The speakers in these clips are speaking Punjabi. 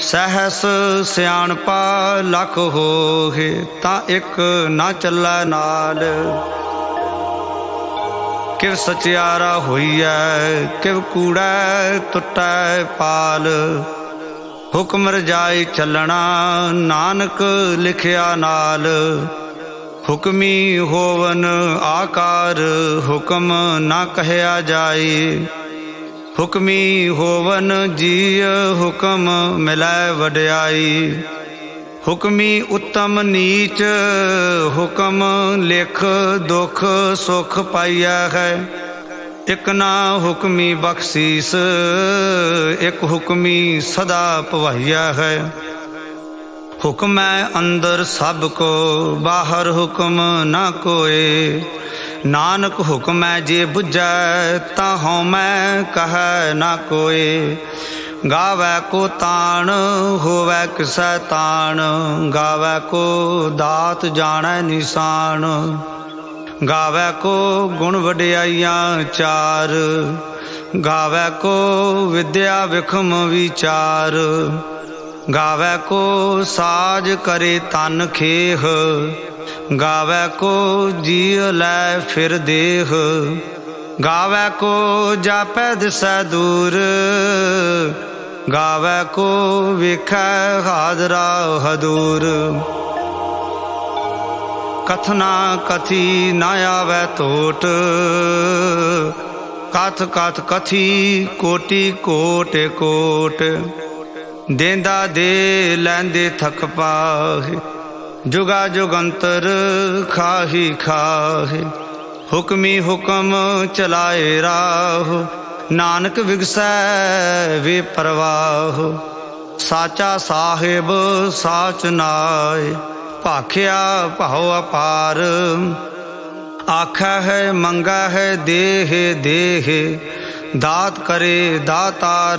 ਸਹਸ ਸਿਆਣਪਾ ਲਖ ਹੋਏ ਤਾਂ ਇੱਕ ਨਾ ਚੱਲੈ ਨਾਲ। ਕਿਵ ਸਚਿਆਰਾ ਹੋਈਐ, ਕਿਵ ਕੂੜੈ ਟੁੱਟੈ ਪਾਲ। ਹੁਕਮ ਰਜਾਈ ਚੱਲਣਾ, ਨਾਨਕ ਲਿਖਿਆ ਨਾਲ। ਹੁਕਮੀ ਹੋਵਨ ਆਕਾਰ, ਹੁਕਮ ਨਾ ਕਹਿਆ ਜਾਏ ਹੁਕਮੀ ਹੋਵਨ ਜੀ ਹੁਕਮ ਮਿਲੈ ਵਡਿਆਈ। ਹੁਕਮੀ ਉੱਤਮ ਨੀਚ ਹੁਕਮ ਲਿਖ ਦੁਖ ਸੁਖ ਪਾਈਆ ਹੈ। ਇਕ ਨਾ ਹੁਕਮੀ ਬਖਸ਼ੀਸ, ਇਕ ਹੁਕਮੀ ਸਦਾ ਭਵਾਈਆ ਹੈ। ਹੁਕਮ ਹੈ ਅੰਦਰ ਸਭ ਕੋ, ਬਾਹਰ ਹੁਕਮ ਨਾ ਕੋਏ। ਨਾਨਕ ਹੁਕਮੈ ਜੇ 부ਝੈ ਤਾਂ ਹਉ ਮੈਂ ਕਹੈ ਨਾ ਕੋਏ। ਗਾਵੈ ਕੋ ਤਾਣ, ਹੋਵੈ ਕਿਸੈ ਤਾਣ। ਗਾਵੈ ਕੋ ਦਾਤ ਜਾਣੈ ਨਿਸ਼ਾਨ। ਗਾਵੈ ਕੋ ਗੁਣ ਵਡਿਆਈਆਂ ਚਾਰ। ਗਾਵੈ ਕੋ ਵਿਦਿਆ ਵਿਖਮ ਵਿਚਾਰ। ਗਾਵੈ ਕੋ ਸਾਜ ਕਰੇ ਤਨ ਖੇਹ। ਗਾਵੈ ਕੋ ਜੀ ਲੈ ਫਿਰ ਦੇਹ। ਗਾਵੈ ਕੋ ਜਾਪੈ ਦਿਸੈ ਦੂਰ। ਗਾਵੈ ਕੋ ਵੇਖੈ ਹਾਜ਼ਰਾ ਹਦੂਰ। ਕਥਨਾ ਕਥੀ ਨਾ ਆਵੈ ਟੋਟ ਕਥ ਕਥ ਕਥੀ ਕੋਟੀ ਕੋਟ ਕੋਟ। ਦੇਂਦਾ ਦੇ ਲੈਂਦੇ ਥਕ ਪਾਹੇ। ਜੁਗਾ ਜੁਗੰਤਰ ਖਾਹੀ ਖਾਹੇ, ਹੁਕਮੀ ਹੁਕਮ ਚਲਾਏ ਰਾਹ, ਨਾਨਕ ਵਿਗਸੈ ਵੇ ਪਰਵਾਹ। ਸਾਚਾ ਸਾਹਿਬ ਸਾਚ ਨਾਏ, ਭਾਖਿਆ ਭਾਉ ਅਪਾਰ। ਆਖਾ ਹੈ, ਮੰਗਾ ਹੈ, ਦੇਹ ਦੇਹ ਦਾਤ ਕਰੇ ਦਾਤਾਰ।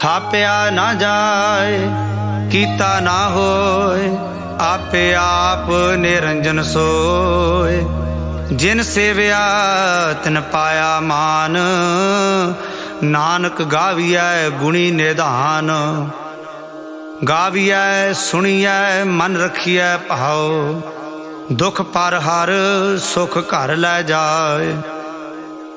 ਥਾਪਿਆ ਨਾ ਜਾਏ, ਕੀਤਾ ਨਾ ਹੋਏ, ਆਪੇ ਆਪ ਨਿਰੰਜਨ ਸੋਏ। ਜਿਨ ਸੇਵਿਆ, ਤਿਨ ਪਾਇਆ ਮਾਨ। ਨਾਨਕ ਗਾਵੀਐ, ਗੁਣੀ ਨਿਧਾਨ। ਗਾਵੀਐ, ਸੁਣੀਐ, ਮਨ ਰਖੀਐ, ਭਾਉ। ਦੁਖ ਪਰ ਹਰ ਸੁਖ ਘਰ ਲੈ ਜਾਏ।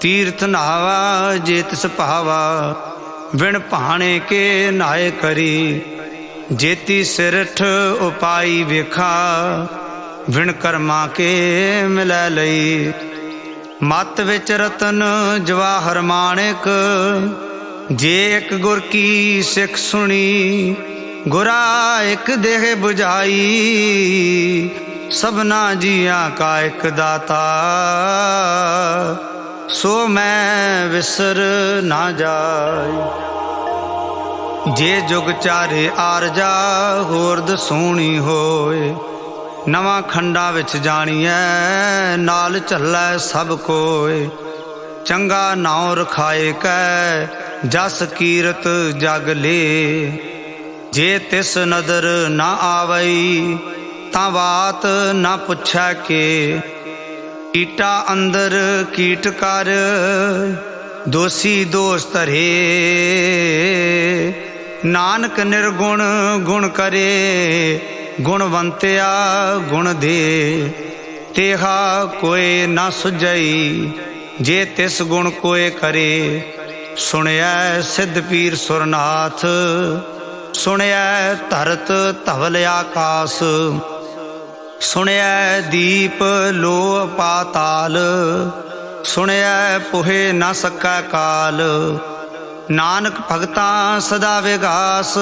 ਤੀਰਥ ਨਾਵਾ ਜੇਤ ਤਿਸ ਵਿਣ ਭਾਣੇ ਕੇ ਨਾਏ ਕਰੀ। ਜੇਤੀ ਸਿਰਠ ਉਪਾਈ ਵੇਖਾ ਵਿਣ ਕਰਮਾ ਕੇ ਮਿਲੈ ਲਈ। ਮਤ ਵਿੱਚ ਰਤਨ ਜਵਾਹਰ ਮਾਣਿਕ, ਜੇ ਇੱਕ ਗੁਰ ਕੀ ਸਿੱਖ ਸੁਣੀ, ਗੁਰਾ ਇੱਕ ਦੇਹ 부ਝਾਈ ਸਭਨਾ ਜੀਆਂ ਕਾ ਇੱਕ ਦਾਤਾ। ਸੋ ਮੈਂ ਵਿਸਰ ਨਾ ਜਾਈ। ਜੇ ਜੁਗ ਚਾਰੇ ਆਰਜਾ ਹੋਰ ਦਸੂਣੀ ਹੋਏ। ਨਵਾਂ ਖੰਡਾ ਵਿੱਚ ਜਾਣੀਐ, ਨਾਲ ਚੱਲੈ ਸਭ ਕੋਏ। ਚੰਗਾ ਨਾਉ ਰਖਾਏ ਕੈ, ਜਸ ਕੀਰਤ ਜਗ ਲੇ। ਜੇ ਤਿਸ ਨਦਰ ਨਾ ਆਵਈ, ਤਾਂ ਬਾਤ ਨਾ ਪੁੱਛੈ ਕੇ। ਕੀਟਾ ਅੰਦਰ ਕੀਟ ਕਰ, ਦੋਸੀ ਦੋਸ ਧਰੇ। ਨਾਨਕ ਨਿਰਗੁਣ ਗੁਣ ਕਰੇ, ਗੁਣਵੰਤਿਆ ਗੁਣ ਦੇ। ਤੇਹਾ ਕੋਏ ਨਾ ਸੁਝਈ, ਜੇ ਤਿਸ ਗੁਣ ਕੋਏ ਕਰੇ। ਸੁਣਿਆ ਸਿੱਧ ਪੀਰ ਸੁਰਨਾਥ ਸੁਣਿਆ ਧਰਤ ਧਵਲ ਆਕਾਸ। ਸੁਣਿਐ ਦੀਪ ਲੋ ਪਾਤਾਲ ਸੁਣਿਐ ਪੁਹੇ ਨਾ ਸਕੈ ਕਾਲ। ਨਾਨਕ ਭਗਤਾਂ ਸਦਾ ਵਿਗਾਸ।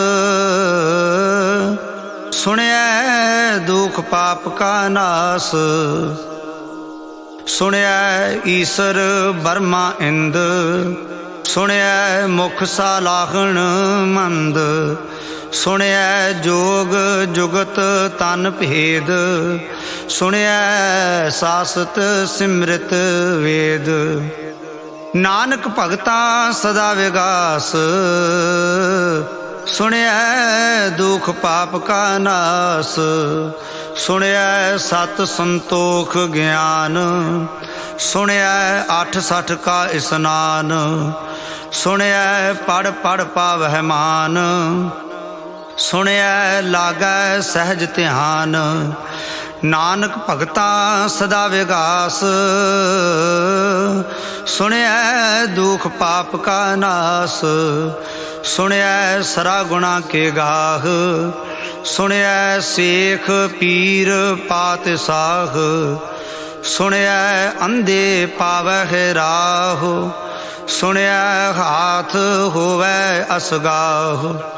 ਸੁਣਿਐ ਦੁਖ ਪਾਪ ਕਾ ਨਾਸ। ਸੁਣਿਐ ਈਸ਼ਰ ਬਰਮਾ ਇੰਦ। ਸੁਣਿਐ ਮੁਖ ਸਾਲਾਹਣ ਮੰਦ। ਸੁਣਿਐ ਜੋਗ ਜੁਗਤ ਤਨ ਭੇਦ, ਸੁਣਿਐ ਸਾਸਤ ਸਿਮਰਤ ਵੇਦ। ਨਾਨਕ ਭਗਤਾ ਸਦਾ ਵਿਗਾਸ, ਸੁਣਿਐ ਦੁਖ ਪਾਪ ਕਾ ਨਾਸ, ਸੁਣਿਐ ਸਤ ਸੰਤੋਖ ਗਿਆਨ, ਸੁਣਿਐ ਅੱਠ ਸਠ ਕਾ ਇਸਨਾਨ, ਸੁਣਿਐ ਪੜ ਪੜ ਪਾਵਹਿ ਮਾਨ। ਸੁਣਿਐ ਲਾਗੈ ਸਹਿਜ ਧਿਆਨ। ਨਾਨਕ ਭਗਤਾ ਸਦਾ ਵਿਗਾਸ। ਸੁਣਿਐ ਦੁਖ ਪਾਪ ਕਾ ਨਾਸ। ਸੁਣਿਐ ਸਰਾ ਗੁਣਾ ਕੇ ਗਾਹ। ਸੁਣਿਐ ਸੇਖ ਪੀਰ ਪਾਤ ਸਾਖ ਸੁਣਿਐ ਅੰਧੇ ਪਾਵਹਿ ਰਾਹ। ਸੁਣਿਐ ਹਾਥ ਹੋਵੈ ਅਸਗਾਹ।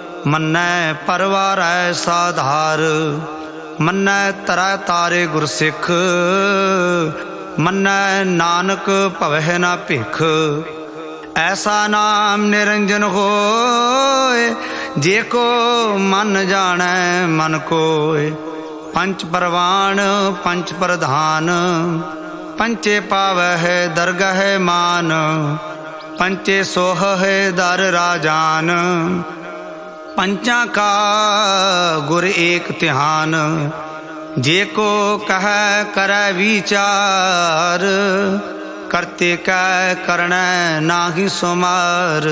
ਮੰਨੈ ਪਰਵਾਰੈ ਸਾਧਾਰ, ਮੰਨੈ ਤਰੈ ਤਾਰੇ ਗੁਰ ਸਿੱਖ ਮੰਨੈ ਨਾਨਕ ਭਵਹਿ ਨਾ ਭਿਖ। ਐਸਾ ਨਾਮ ਨਿਰੰਜਨ ਹੋਏ, ਜੇ ਕੋ ਮਨ ਜਾਣੈ ਮਨ ਕੋਏ। ਪੰਚ ਪਰਵਾਣ, ਪੰਚ ਪ੍ਰਧਾਨ, ਪੰਚੇ ਪਾਵਹਿ ਦਰਗਹਿ ਮਾਨ, ਪੰਚੇ ਸੋਹ ਹੈ ਦਰ ਰਾਜਾਨ। ਪੰਚਾਂ ਕਾ ਗੁਰ ਏਕ ਧਿਆਨ, ਜੇ ਕੋ ਕਹੈ ਕਰੈ ਵਿਚਾਰ, ਕਰਤੇ ਕੈ ਕਰਣੈ ਨਾਹੀ ਸੁਮਾਰ।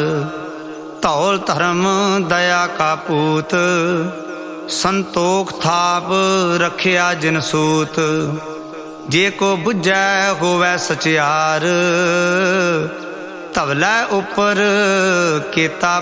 ਧੌਲ ਧਰਮ ਦਇਆ ਕਾ ਪੂਤ, ਸੰਤੋਖ ਥਾਪ ਰਖਿਆ ਜਿਨ ਸੂਤ। ਜੇ ਕੋ 부ਝੈ ਹੋਵੈ ਸਚਿਆਰ, ਧਵਲਾ ਉਪਰ ਕੀਤਾ